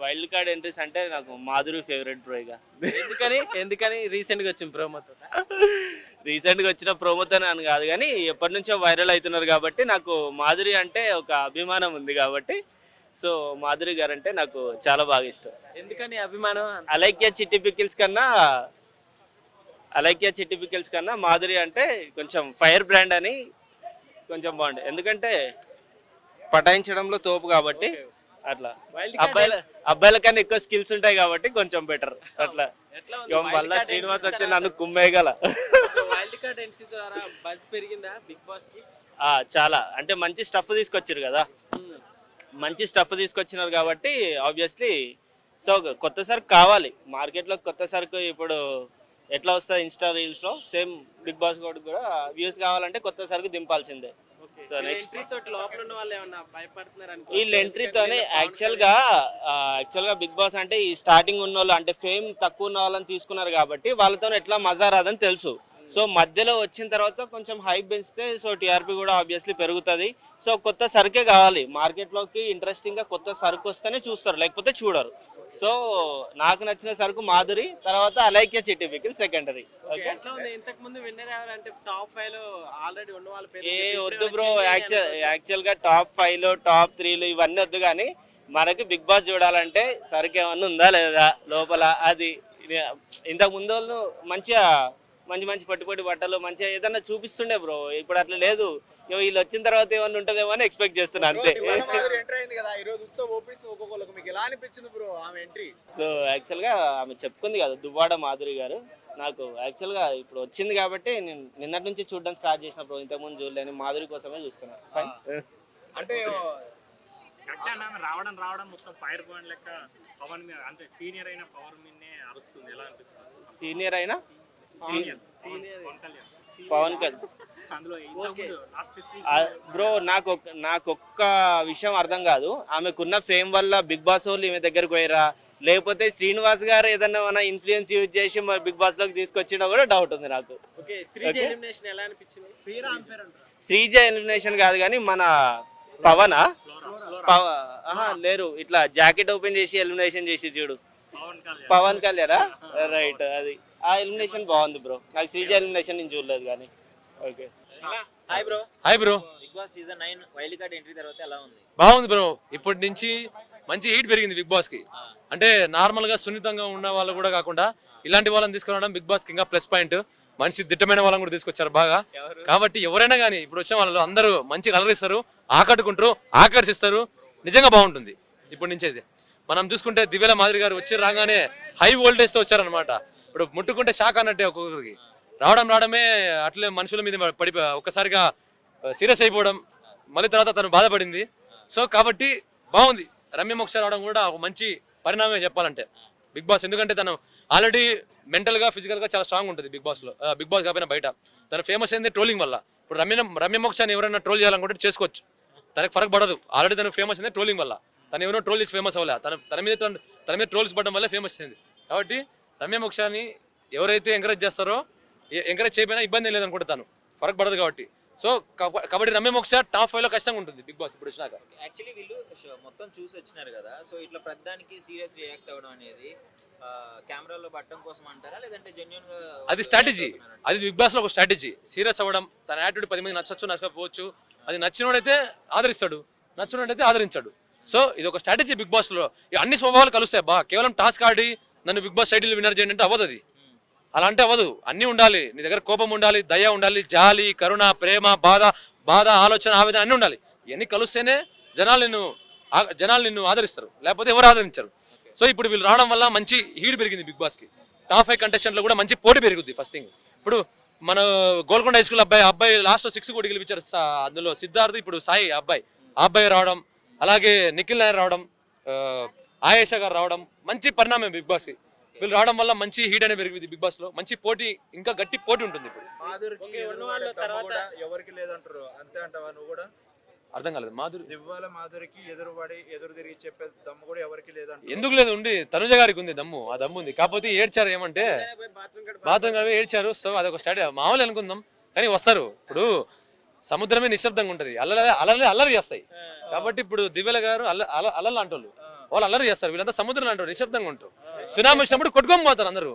Wild card entries అంటే నాకు Madhuri favourite bro ఇక. ఎందుకని? ఎందుకని? రీసెంట్గా వచ్చింది ప్రోమోతో రీసెంట్గా వచ్చిన ప్రోమోతో అని కాదు కానీ ఎప్పటి నుంచో వైరల్ అవుతున్నారు కాబట్టి నాకు మాధురి అంటే ఒక అభిమానం ఉంది కాబట్టి సో మాధురి గారు అంటే నాకు చాలా బాగా ఇష్టం. ఎందుకని అభిమానం? అలైక్య చిట్టి పికిల్స్ కన్నా అలైక్య చిట్టి పికిల్స్ కన్నా మాధురి అంటే కొంచెం ఫైర్ బ్రాండ్ అని కొంచెం బాగుంటుంది ఎందుకంటే పటాయించడంలో తోపు కాబట్టి అట్లా. అబ్బాయిల అబ్బాయిల కన్నా ఎక్కువ స్కిల్స్ ఉంటాయి కాబట్టి కొంచెం బెటర్ అట్లా. మళ్ళా శ్రీనివాస్ వచ్చి నన్ను కుమ్మేయగల. చాలా. అంటే మంచి స్టఫ్ తీసుకొచ్చారు కదా. మంచి స్టఫ్ తీసుకొచ్చినారు కాబట్టి ఆబ్వియస్లీ సో కొత్త సరుకు కావాలి. మార్కెట్లో కొత్త సరుకు ఇప్పుడు ఎట్లా వస్తుంది ఇన్స్టా రీల్స్లో సేమ్ బిగ్ బాస్ కూడా వ్యూస్ కావాలంటే కొత్త సరుకు దింపాల్సిందే. సో నెక్స్ట్ వాళ్ళు ఎంట్రీతోనే యాక్చువల్గా యాక్చువల్గా బిగ్ బాస్ అంటే ఈ స్టార్టింగ్ ఉన్న వాళ్ళు అంటే ఫేమ్ తక్కువ ఉన్న వాళ్ళని తీసుకున్నారు కాబట్టి వాళ్ళతో ఎట్లా మజా రాదని తెలుసు. సో మధ్యలో వచ్చిన తర్వాత కొంచెం హైప్ పెంచితే సో టీఆర్పీ కూడా ఆబ్వియస్లీ పెరుగుతుంది. సో కొత్త సరుకే కావాలి. మార్కెట్లోకి ఇంట్రెస్టింగ్గా కొత్త సరుకు వస్తేనే చూస్తారు. లేకపోతే చూడరు. సో నాకు నచ్చిన సరుకు మాధురి తర్వాత అలైక్య చిట్టి పికిల్ సెకండరీ ఓకే ఏ వద్దు బ్రో యాక్చువల్. యాక్చువల్గా టాప్ ఫైవ్లో టాప్ త్రీలు ఇవన్నీ వద్దు కానీ మనకి బిగ్ బాస్ చూడాలంటే సరికి ఏమన్నా ఉందా లేదా లోపల? అది ఇంతకు ముందు వాళ్ళు మంచిగా మంచి మంచి పట్టు పట్టు బట్టలు మంచిగా ఏదన్నా చూపిస్తుండే బ్రో. ఇప్పుడు అట్లా లేదు. వీళ్ళు వచ్చిన తర్వాత ఏమన్నా ఉంటుందేమో అని ఎక్స్పెక్ట్ చేస్తున్నా అంతే. ఎంటర్ అయింది కదా. ఈ రోజు ఉత్సవ్ ఓపిస్తూ ఒక్కొక్కరికి మీకు ఎలా అనిపించింది బ్రో ఆమె ఎంట్రీ సో యాక్చువల్గా ఆమె చెప్పుకుంది కదా దువ్వాడ మాధురి గారు. నాకు యాక్చువల్గా ఇప్పుడు వచ్చింది కాబట్టి నేను నిన్నటి నుంచి చూడడం స్టార్ట్ చేసిన బ్రో. ఇంతకుముందు చూడలేని మాధురి కోసమే చూస్తున్నా. ఫైన్ అంటే రావడం రావడం మొత్తం ఫైర్ పాయింట్ లెక్క పవన్ మీద అంటే సీనియర్ అయిన పవర్ మీదనే అరుస్తుంది. ఎలా అనిపిస్తుంది? సీనియర్ అయినా? Senior. Senior. Pawan Kalyan. Bro నాకు ఒక్క- నాకు ఒక్క విషయం అర్థం కాదు. ఆమెకున్న ఫేమ్ వల్ల బిగ్ బాస్ వాళ్ళు ఈమె దగ్గరకు పోయిరా లేకపోతే శ్రీనివాస్ గారు ఏదన్నా మన ఇన్ఫ్లుయెన్స్ యూజ్ చేసి మరి బిగ్ బాస్లోకి తీసుకొచ్చినా కూడా డౌట్ ఉంది నాకు. ఓకే శ్రీజ. ఎలిమినేషన్ కాదు కానీ మన పవనా? లేరు. ఇట్లా జాకెట్ ఓపెన్ చేసి ఎలిమినేషన్ చేసి చూడు. పవన్ కళ్యాణ్. పవన్ కళ్యాణా? రైట్ అది. ఆ ఎలిమినేషన్ బాగుంది బ్రో నాకు శ్రీజ ఎలిమినేషన్ నేను చూడలేదు కానీ. Okay hi bro hi bro big boss season nine wild card entry తర్వాత ఎలా ఉంది? బాగుంది బ్రో ఇప్పటి నుంచి మంచి హీట్ పెరిగింది బిగ్ బాస్కి. అంటే నార్మల్గా సున్నితంగా ఉన్న వాళ్ళు కూడా కాకుండా ఇలాంటి వాళ్ళని తీసుకురావడం బిగ్ బాస్కి ఇంకా ప్లస్ పాయింట్ మంచి దిట్టమైన వాళ్ళని కూడా తీసుకొచ్చారు బాగా. కాబట్టి ఎవరైనా కానీ ఇప్పుడు వచ్చిన వాళ్ళు అందరూ మంచి కలరిస్తారు ఆకట్టుకుంటారు ఆకర్షిస్తారు. నిజంగా బాగుంటుంది ఇప్పటి నుంచి అయితే. మనం చూసుకుంటే దివ్యల మాదిరి గారు వచ్చి రాగానే హై వోల్టేజ్తో వచ్చారనమాట ఇప్పుడు ముట్టుకుంటే షాక్ అన్నట్టే ఒక్కొక్కరికి. రావడం రావడమే అట్లే మనుషుల మీద పడి ఒక్కసారిగా సీరియస్ అయిపోవడం మళ్ళీ తర్వాత తను బాధపడింది. సో కాబట్టి బాగుంది. రమ్య మోక్ష రావడం కూడా ఒక మంచి పరిణామమే చెప్పాలంటే. బిగ్ బాస్ ఎందుకంటే తను ఆల్రెడీ మెంటల్గా ఫిజికల్గా చాలా స్ట్రాంగ్ ఉంటుంది బిగ్ బాస్లో. బిగ్ బాస్ కాకపోయినా బయట. తను ఫేమస్ అయింది ట్రోలింగ్ వల్ల. ఇప్పుడు రమ్య రమ్య మోక్షాన్ని ఎవరైనా ట్రోల్ చేయాలనుకుంటే చేసుకోవచ్చు. తనకి ఫరక్ పడదు. ఆల్రెడీ తను ఫేమస్ అయింది ట్రోలింగ్ వల్ల. తను ఎవరో ట్రోల్ చేసి ఫేమస్ అవ్వలే. తన తన మీద తన- తన మీద ట్రోల్స్ పడడం వల్ల ఫేమస్ అయింది. కాబట్టి రమ్య మోక్షాన్ని ఎవరైతే ఎంకరేజ్ చేస్తారో ఎంకరేజ్ చేయకపోయినా ఇబ్బంది ఏం లేదనుకుంటా తను ఫరక్ పడదు కాబట్టి. సో కబ- కాబట్టి రమ్య మోక్ష టాప్ ఫైవ్లో ఖచ్చితంగా ఉంటుంది బిగ్ బాస్ ఇప్పుడు వచ్చినాక. యాక్చువల్లీ వీళ్ళు మొత్తం చూసి వచ్చినారు కదా. సో ఇట్లా ప్రతిదానికి సీరియస్ రియాక్ట్ అవ్వడం అనేది కెమెరాలో పట్టడం కోసం అంటారా? లేదంటే జెన్యున్గా అది స్ట్రాటజీ అది బిగ్ బాస్లో ఒక స్ట్రాటజీ సీరియస్ అవ్వడం తన యాటిట్యూడ్ పది మంది నచ్చచ్చు నచ్చకపోవచ్చు. అది నచ్చినోడైతే ఆదరిస్తాడు నచ్చినోడైతే ఆదరించాడు. సో ఇది ఒక స్ట్రాటజీ బిగ్ బాస్లో. అన్ని స్వభావాలు కలుస్తాయి. బా కేవలం టాస్క్ ఆడి నన్ను బిగ్ బాస్ టైటిల్ విన్నర్ చేయండి అంటే అవ్వదు అది. అలా అంటే అవ్వదు. అన్నీ ఉండాలి. నీ దగ్గర కోపం ఉండాలి దయ ఉండాలి జాలి కరుణ ప్రేమ బాధ బాధ ఆలోచన ఆవేదన అన్నీ ఉండాలి. ఇవన్నీ కలిస్తేనే జనాలు నిన్ను ఆ- జనాలు నిన్ను ఆదరిస్తారు. లేకపోతే ఎవరు ఆదరించరు. సో ఇప్పుడు వీళ్ళు రావడం వల్ల మంచి హీడ్ పెరిగింది బిగ్ బాస్కి టాప్ ఫైవ్ కంటెస్టెంట్లో కూడా మంచి పోటీ పెరుగుద్ది ఫస్ట్ థింగ్ ఇప్పుడు మన గోల్కొండ హై స్కూల్ అబ్బాయి అబ్బాయి లాస్ట్ సిక్స్ కూడా గెలిపించారు అందులో సిద్ధార్థ్ ఇప్పుడు సాయి అబ్బాయి. ఆ అబ్బాయి రావడం అలాగే నిఖిల్ నాయర్ రావడం ఆయేషా గారు రావడం మంచి పరిణామం బిగ్ బాస్. వీళ్ళు రావడం వల్ల మంచి హీట్ అనేది పెరిగింది బిగ్ బాస్లో. మంచి పోటీ ఇంకా గట్టి పోటీ ఉంటుంది ఇప్పుడు. మాధురికి ఓకే, ఉన్న ఎదురుపడే వాళ్ళ దమ్ము తర్వాత- కూడా ఎవరికి లేదంటారు? అంతే అంటావా నువ్వు కూడా? అర్థం కాలేదు. మాధురి. దివ్వాల మాధురికి ఎదురుపడి ఎదురు తిరిగి చెప్పే దమ్ము కూడా ఎవరికి లేదంటారు? ఎందుకు లేదు? ఉండి తనుజ గారికి ఉంది దమ్ము. ఆ దమ్ము ఉంది. కాకపోతే ఏడ్చారు ఏమంటే బాత్రూమ్ గారు ఏడ్చారు. సో అదొక స్టార్ట్ మామూలు అనుకుందాం. కానీ వస్తారు. ఇప్పుడు సముద్రమే నిశ్శబ్దంగా ఉంటది. అల్లలే అల్లలే అల్లరి చేస్తాయి. కాబట్టి ఇప్పుడు దివ్యల గారు అల్ల అల్ల అల్లలు అంటోళ్ళు వాళ్ళు అల్లరి చేస్తారు. వీళ్ళంతా సముద్రం అంటారు నిశ్శబ్దంగా ఉంటారు. సునామీ వచ్చినప్పుడు కొట్టుకొని పోతారు అందరూ.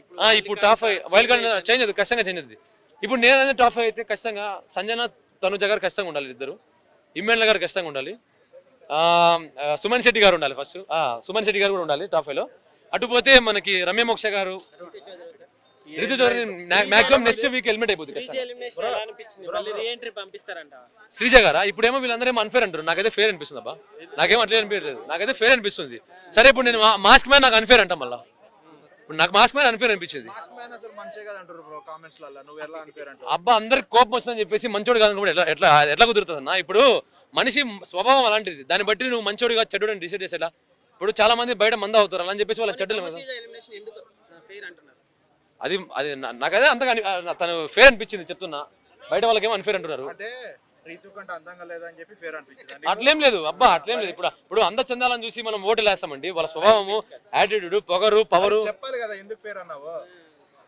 ఇప్పుడు ఆ, ఇప్పుడు top five wild card change అవుతుంది ఖచ్చితంగా చేంజ్ అవుతుంది. ఇప్పుడు నేను టాప్ ఫైవ్ అయితే ఖచ్చితంగా సంజన తనుజ గారు ఖచ్చితంగా ఉండాలి ఇద్దరు. ఇమ్మెన్ల గారు ఖచ్చితంగా ఉండాలి. సుమన్ శెట్టి గారు ఉండాలి ఫస్ట్ సుమన్ శెట్టి గారు కూడా ఉండాలి టాప్ ఫైవ్లో. అటు పోతే మనకి రమ్య మోక్ష గారు Ritu Chowdary maximum next week helmet అయిపోతుంది శ్రీజ గారా? ఇప్పుడేమో వీళ్ళందరూ అన్ఫేర్ అంటారు నాకైతే ఫేర్ అనిపిస్తుంది అబ్బా. నాకేమో అట్లే అనిపించలేదు నాకైతే ఫేర్ అనిపిస్తుంది. సరే ఇప్పుడు నేను మాస్క్ మ్యాన్ నాకు అన్ఫేర్ అంట మళ్ళా. ఇప్పుడు నాకు మాస్క్ మ్యాన్ అన్ఫేర్ అనిపించింది. కదా అబ్బా అందరికి కోపం వచ్చిందని చెప్పేసి మంచోడు కాదని కూడా ఎట్లా ఎట్లా ఎట్లా కుదురుతుంది అన్న ఇప్పుడు మనిషి స్వభావం అలాంటిది. దాన్ని బట్టి నువ్వు మంచోడిగా చెడ్డు అని డిసైడ్ చేసేలా. ఇప్పుడు చాలా మంది బయట మంద అవుతారు. అలా అని చెప్పేసి వాళ్ళ చెడ్డలు అది అది నా- నాకదే అంతగా తను ఫేర్ అనిపించింది చెప్తున్నా. బయట వాళ్ళకేమో అన్ఫేర్ అంటున్నారు? అంటే అట్లేం లేదు. అబ్బా అట్లేం లేదు. ఇప్పుడు ఇప్పుడు అంద చందాలను చూసి మనం ఓట్లు వేస్తామండి. వాళ్ళ స్వభావము యాటిట్యూడ్ పొగరు పవరు. చెప్పాలి కదా ఎందుకు అన్నావు?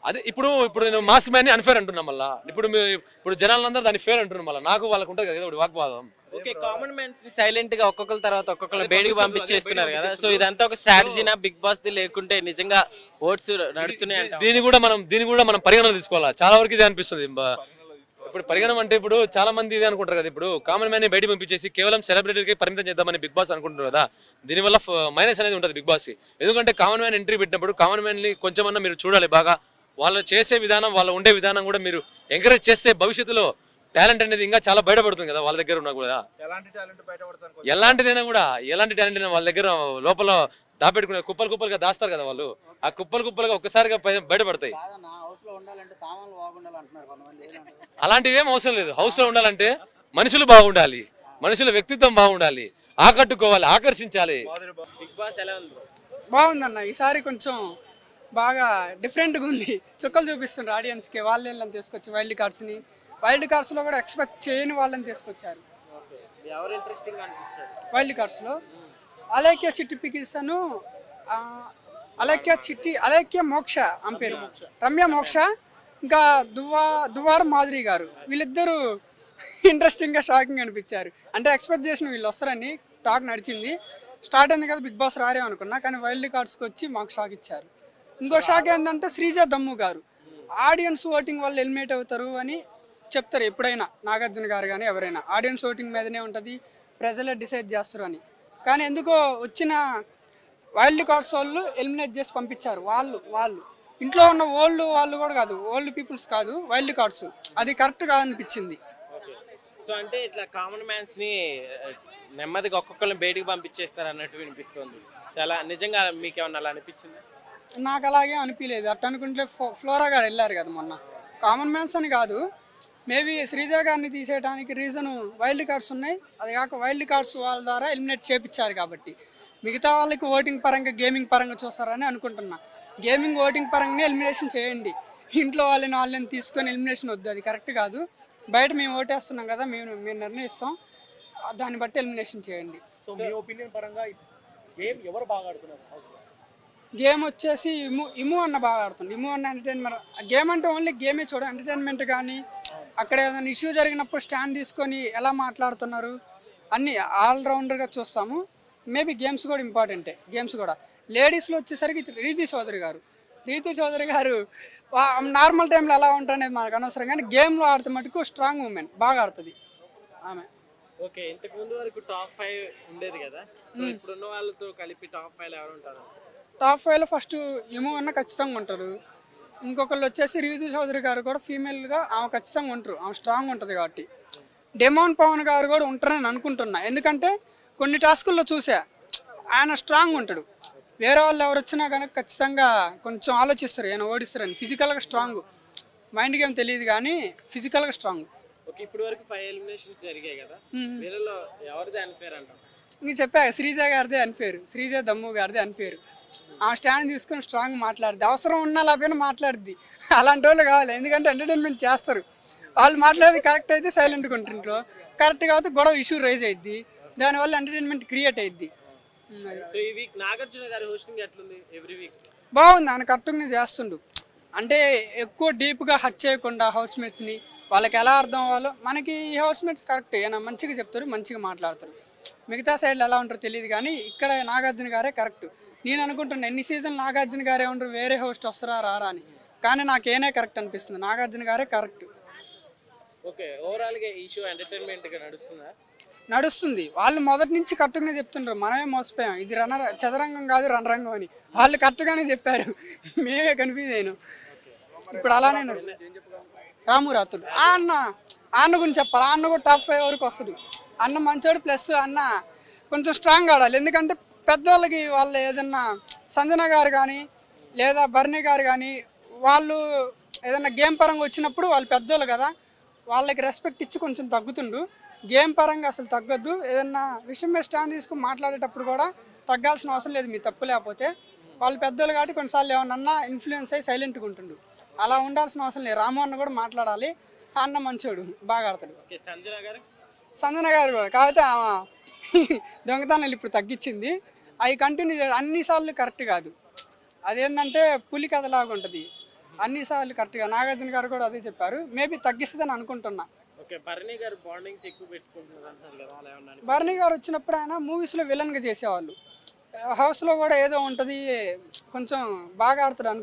అదే ఇప్పుడు ఇప్పుడు నేను మాస్క్ మ్యాన్ అన్ఫేర్ అంటున్నా మళ్ళా. ఇప్పుడు ఇప్పుడు జనాలందరూ దాన్ని ఫేర్ అంటున్నారు మళ్ళీ. నాకు వాళ్ళకు ఉంటుంది కదా వాగ్వాదం. ఓకే కామన్ మ్యాన్స్ని సైలెంట్గా ఒక్కొక్కరి తర్వాత ఒక్కొక్కరు బయటికి పంపించేస్తున్నారు కదా. సో ఇదంతా ఒక స్ట్రాటజీనా బిగ్ బాస్ ది లేకుంటే నిజంగా ఓట్స్ నడుస్తున్నాయి దీన్ని కూడా మనం దీన్ని కూడా మనం పరిగణన తీసుకోవాలా? చాలా వరకు ఇది అనిపిస్తుంది. ఇప్పుడు పరిగణన అంటే ఇప్పుడు చాలా మంది ఇది అనుకుంటారు కదా. ఇప్పుడు కామన్ మ్యాన్ని బయట పంపించేసి కేవలం సెలబ్రిటీలకి పరిమితం చేద్దామని బిగ్ బాస్ అనుకుంటున్నారు కదా. దీనివల్ల మైనస్ అనేది ఉంటుంది బిగ్ బాస్కి. ఎందుకంటే కామన్ మ్యాన్ ఎంట్రీ పెట్టినప్పుడు కామన్ మ్యాన్ని కొంచెమన్నా మీరు చూడాలి బాగా. వాళ్ళు చేసే విధానం వాళ్ళు ఉండే విధానం కూడా మీరు ఎంకరేజ్ చేస్తే భవిష్యత్తులో టాలెంట్ అనేది ఇంకా చాలా బయటపడుతుంది కదా వాళ్ళ దగ్గర ఉన్నా కూడా. ఎలాంటి టాలెంట్ బయటపడతాను ఎలాంటిదైనా కూడా ఎలాంటి టాలెంట్ అయినా వాళ్ళ దగ్గర లోపల దాపెట్టుకునే కుప్పలు కుప్పలుగా దాస్తారు కదా వాళ్ళు. ఆ కుప్పలు కుప్పలుగా ఒక్కసారిగా బయటపడతాయి. కాదన్న హౌస్లో ఉండాలంటే సామాన్లు బాగుండాలి అంటున్నారు కొంతమంది. ఏంటంటారు? అలాంటివి ఏం అవసరం లేదు. హౌస్లో ఉండాలంటే మనుషులు బాగుండాలి. మనుషుల వ్యక్తిత్వం బాగుండాలి. ఆకట్టుకోవాలి ఆకర్షించాలి. బిగ్ బాస్ ఎలా ఉంది? bro? బాగుందన్న. ఈసారి కొంచెం బాగా డిఫరెంట్గా ఉంది. చుక్కలు చూపిస్తుండ్రు ఆడియన్స్కి వాళ్ళని తీసుకొచ్చి వైల్డ్ కార్డ్స్ని వైల్డ్ కార్డ్స్లో కూడా ఎక్స్పెక్ట్ చేయని వాళ్ళని తీసుకొచ్చారు. వైల్డ్ కార్డ్స్లో. అలేఖ్య చిట్టి పికిల్సను ఆ, అలేఖ్య చిట్టి అలేఖ్య మోక్ష ఆమె పేరు. రమ్య మోక్ష ఇంకా దువ్వా దువ్వాడ మాధురి గారు. వీళ్ళిద్దరూ ఇంట్రెస్టింగ్గా షాకింగ్ అనిపించారు. అంటే ఎక్స్పెక్ట్ చేసిన వీళ్ళు వస్తారని టాక్ నడిచింది. స్టార్ట్ అయింది కదా బిగ్ బాస్ రారే అనుకున్నా కానీ వైల్డ్ కార్డ్స్కి వచ్చి మాకు షాక్ ఇచ్చారు. ఇంకో షాక్ ఏంటంటే శ్రీజ దమ్ము గారు. ఆడియన్స్ ఓటింగ్ వాళ్ళు ఎలిమినేట్ అవుతారు అని చెప్తారు ఎప్పుడైనా నాగార్జున గారు కానీ ఎవరైనా. ఆడియన్స్ ఓటింగ్ మీదనే ఉంటుంది ప్రజలే డిసైడ్ చేస్తారు అని కానీ ఎందుకో వచ్చిన వైల్డ్ కార్డ్స్ వాళ్ళు ఎలిమినేట్ చేసి పంపించారు వాళ్ళు వాళ్ళు. ఇంట్లో ఉన్న ఓల్డ్ వాళ్ళు కూడా కాదు ఓల్డ్ పీపుల్స్ కాదు వైల్డ్ కార్డ్స్. అది కరెక్ట్ కాదనిపించింది. సో అంటే ఇట్లా కామన్ మ్యాన్స్ని నెమ్మదిగా ఒక్కొక్కరిని బయటికి పంపించేస్తారు అన్నట్టు వినిపిస్తుంది. చాలా నిజంగా మీకు ఏమన్నా అలా అనిపించింది? నాకు అలాగే అనిపించలేదు అట్ట అనుకుంటే ఫ్లో- ఫ్లోరా గారు వెళ్ళారు కదా మొన్న. కామన్ మ్యాన్స్ అని కాదు మేబీ శ్రీజ గారిని తీసేయడానికి రీజన్ వైల్డ్ కార్డ్స్ ఉన్నాయి. అది కాక వైల్డ్ కార్డ్స్ వాళ్ళ ద్వారా ఎలిమినేట్ చేపించారు కాబట్టి మిగతా వాళ్ళకి ఓటింగ్ పరంగా గేమింగ్ పరంగా చూస్తారని అనుకుంటున్నా. గేమింగ్ ఓటింగ్ పరంగానే ఎలిమినేషన్ చేయండి. ఇంట్లో వాళ్ళని వాళ్ళని తీసుకొని ఎలిమినేషన్ వద్దు. అది కరెక్ట్ కాదు. బయట మేము ఓటేస్తున్నాం కదా మేము మేము నిర్ణయిస్తాం. దాన్ని బట్టి ఎలిమినేషన్ చేయండి. సో మీ ఒపీనియన్ పరంగా గేమ్ ఎవరు బాగా ఆడుతున్నారు? గేమ్ వచ్చేసి ఇము ఇము అన్న బాగా ఆడుతుంది. ఇము అన్న ఎంటర్టైన్మెంట్ గేమ్ అంటే ఓన్లీ గేమే చూడ. ఎంటర్టైన్మెంట్ కానీ అక్కడ ఏదైనా ఇష్యూ జరిగినప్పుడు స్టాండ్ తీసుకొని ఎలా మాట్లాడుతున్నారు? అన్ని ఆల్రౌండర్గా చూస్తాము. మేబీ గేమ్స్ కూడా ఇంపార్టెంటే గేమ్స్ కూడా. లేడీస్లో వచ్చేసరికి రీతి చౌదరి గారు. రీతు చౌదరి గారు నార్మల్ టైంలో ఎలా ఉంటారనేది మనకు అనవసరం కానీ గేమ్లో ఆడితే మటుకు స్ట్రాంగ్ ఉమెన్ బాగా ఆడుతుంది. ఆమె. ఓకే ఇంతకు ముందు వరకు టాప్ ఫైవ్ ఉండేది కదా? సో ఇప్పుడున్న వాళ్ళతో కలిపి టాప్ ఫైవ్ ఎవరు ఉంటారు? టాప్ ఫైవ్లో ఫస్ట్ ఇము అన్న ఖచ్చితంగా ఉంటారు. ఇంకొకళ్ళు వచ్చేసి రీతు చౌదరి గారు కూడా ఫీమేల్గా ఆమె ఖచ్చితంగా ఉంటారు. ఆమె స్ట్రాంగ్ ఉంటుంది కాబట్టి. డెమోన్ పవన్ గారు కూడా ఉంటారని అనుకుంటున్నా. ఎందుకంటే కొన్ని టాస్కుల్లో చూసా ఆయన స్ట్రాంగ్ ఉంటాడు. వేరే వాళ్ళు ఎవరు వచ్చినా కనుక ఖచ్చితంగా కొంచెం ఆలోచిస్తారు ఆయన ఓడిస్తారని ఫిజికల్గా స్ట్రాంగ్ మైండ్ గేమ్ తెలియదు కానీ ఫిజికల్గా స్ట్రాంగ్ ఓకే వరకు ఫైవ్ ఎలిమినేషన్స్ జరిగాయి కదా. వీళ్ళలో ఎవరిది అన్ఫేర్ అంటాం నీకు చెప్పా శ్రీజ గారిదే అన్ఫేరు శ్రీజ దమ్ము గారిదే అన్ఫేరు ఆ స్టాండ్ తీసుకొని స్ట్రాంగ్ మాట్లాడుద్ది. అవసరం ఉన్నా లేకపోయినా మాట్లాడుద్ది. అలాంటి వాళ్ళు కావాలి. ఎందుకంటే ఎంటర్టైన్మెంట్ చేస్తారు. వాళ్ళు మాట్లాడేది కరెక్ట్ అయితే సైలెంట్గా ఉంటారు ఇంట్లో కరెక్ట్ కాకపోతే గొడవ ఇష్యూ రైజ్ అయ్యిద్ది దానివల్ల ఎంటర్టైన్మెంట్ క్రియేట్ అయ్యిద్ది ఉమ్, అది. సో ఈ వీక్ నాగార్జున గారి హోస్టింగ్ ఎట్లుంది? ఎవ్రీ వీక్ బాగుంది. ఆయన కరెక్ట్గానే చేస్తుండు. అంటే ఎక్కువ డీప్గా హట్ చేయకుండా హౌస్ మేట్స్ని వాళ్ళకి ఎలా అర్థం అవ్వాలో మనకి ఈ హౌస్ మేట్స్ కరెక్ట్ ఆయన మంచిగా చెప్తారు మంచిగా మాట్లాడతారు. మిగతా సైడ్లో ఎలా ఉంటారో తెలియదు కానీ ఇక్కడ నాగార్జున గారే కరెక్ట్. నేను అనుకుంటున్నా ఎన్ని సీజన్ నాగార్జున గారే ఉండరు వేరే హోస్ట్ వస్తారా రారా అని. కానీ నాకు ఏనే కరెక్ట్ అనిపిస్తుంది. నాగార్జున గారే కరెక్ట్. ఓకే ఓవరాల్గా ఈ షో ఎంటర్టైన్మెంట్గా నడుస్తుందా? నడుస్తుంది. వాళ్ళు మొదటి నుంచి కరెక్ట్గానే చెప్తుండ్రు మనమే మోసపోయాం. ఇది రన చదరంగం కాదు రణరంగం అని. వాళ్ళు కరెక్ట్గానే చెప్పారు. మేమే కన్ఫ్యూజ్ అయినాం. ఇప్పుడు అలానే నడుస్తుంది. రాము రాతుడు ఆ అన్న ఆ అన్న గురించి చెప్పాలి? ఆ అన్న కూడా టాప్ ఫైవ్ వరకు వస్తుంది అన్న మంచోడు ప్లస్ అన్న కొంచెం స్ట్రాంగ్ ఆడాలి. ఎందుకంటే పెద్దవాళ్ళకి వాళ్ళు ఏదన్నా సంజన గారు కానీ లేదా భరణి గారు కానీ వాళ్ళు ఏదన్నా గేమ్ పరంగా వచ్చినప్పుడు వాళ్ళు పెద్దోళ్ళు కదా వాళ్ళకి రెస్పెక్ట్ ఇచ్చి కొంచెం తగ్గుతుండు. గేమ్ పరంగా అసలు తగ్గద్దు. ఏదన్నా విషయం మీద స్టాండ్ తీసుకుని మాట్లాడేటప్పుడు కూడా తగ్గాల్సిన అవసరం లేదు మీ తప్పు లేకపోతే. వాళ్ళు పెద్దోళ్ళు కాబట్టి కొన్నిసార్లు ఏమన్నా ఇన్ఫ్లుయెన్స్ అయ్యి సైలెంట్గా ఉంటుండు. అలా ఉండాల్సిన అవసరం లేదు. రాము అన్న కూడా మాట్లాడాలి. ఆ అన్న మంచోడు బాగా ఆడతాడు. సంజన గారు? సంజన గారు కూడా. కాకపోతే ఆమె దొంగతనాలు ఇప్పుడు తగ్గించింది. అవి కంటిన్యూ చేయడం అన్నిసార్లు కరెక్ట్ కాదు. అదేంటంటే పులి కథలాగా ఉంటుంది. అన్నిసార్లు కరెక్ట్గా నాగార్జున గారు కూడా అదే చెప్పారు. మేబీ తగ్గిస్తుందని అనుకుంటున్నా. భరణి గారు? భరణి వచ్చినప్పుడు ఆయన మూవీస్లో విలన్గా చేసేవాళ్ళు. హౌస్లో కూడా ఏదో ఉంటుంది కొంచెం బాగా ఆడుతాడు